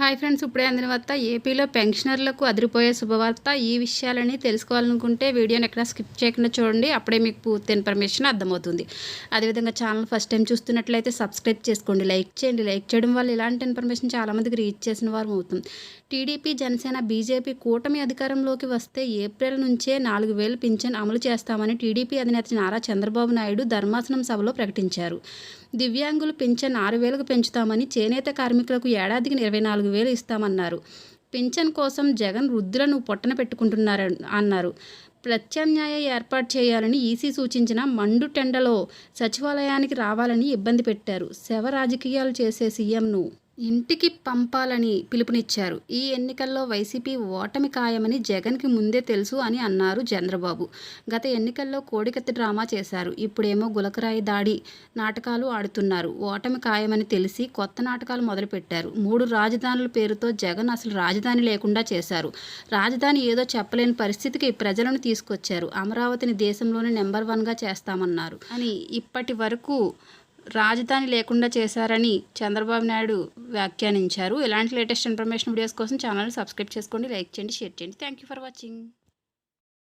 Hi friends ఇప్పుడే అందిన వార్త ఏపీలో పెన్షనర్లకు అదిరిపోయే శుభవార్త. ఈ విషయాలని తెలుసుకోవాలనుకుంటే వీడియోని ఎక్కడ స్కిప్ చేయకుండా చూడండి. అప్పుడే మీకు పూర్తి ఇన్ఫర్మేషన్ అర్థమవుతుంది. అదేవిధంగా ఛానల్ ఫస్ట్ టైం చూస్తున్నట్లయితే సబ్స్క్రైబ్ చేసుకోండి లైక్ చేయండి. లైక్ చేయడం వల్ల ఇలాంటి ఇన్ఫర్మేషన్ చాలామందికి రీచ్ చేసిన వారు అవుతుంది టీడీపీ జనసేన బీజేపీ కూటమి అధికారంలోకి వస్తే ఏప్రిల్ నుంచే నాలుగు వేలు పింఛన్ అమలు చేస్తామని టీడీపీ అధినేత నారా చంద్రబాబు నాయుడు ధర్మాసనం సభలో ప్రకటించారు. దివ్యాంగులు పింఛన్ ఆరు వేలకు పెంచుతామని చేనేత కార్మికులకు ఏడాదికి ఇరవై నాలుగు వేలు ఇస్తామన్నారు. పింఛన్ కోసం జగన్ వృద్ధులను పొట్టన పెట్టుకుంటున్నారు అన్నారు. ప్రత్యామ్నాయ ఏర్పాటు చేయాలని ఈసీ సూచించిన మండు టెండలో సచివాలయానికి రావాలని ఇబ్బంది పెట్టారు. శవ రాజకీయాలు చేసే సీఎంను ఇంటికి పంపాలని పిలుపునిచ్చారు. ఈ ఎన్నికల్లో వైసీపీ ఓటమి ఖాయమని జగన్కి ముందే తెలుసు అని అన్నారు చంద్రబాబు. గత ఎన్నికల్లో కోడికత్తి డ్రామా చేశారు. ఇప్పుడేమో గులకరాయి దాడి నాటకాలు ఆడుతున్నారు. ఓటమి ఖాయమని తెలిసి కొత్త నాటకాలు మొదలుపెట్టారు. మూడు రాజధానుల పేరుతో జగన్ అసలు రాజధాని లేకుండా చేశారు. రాజధాని ఏదో చెప్పలేని పరిస్థితికి ప్రజలను తీసుకొచ్చారు. అమరావతిని దేశంలోనే నెంబర్ వన్గా చేస్తామన్నారు. అని ఇప్పటి వరకు రాజధాని లేకుండా చేశారని చంద్రబాబు నాయుడు వ్యాఖ్యానించారు. ఇలాంటి లేటెస్ట్ ఇన్ఫర్మేషన్ వీడియోస్ కోసం ఛానల్ సబ్స్క్రైబ్ చేసుకోండి లైక్ చేయండి షేర్ చేయండి. Thank you for watching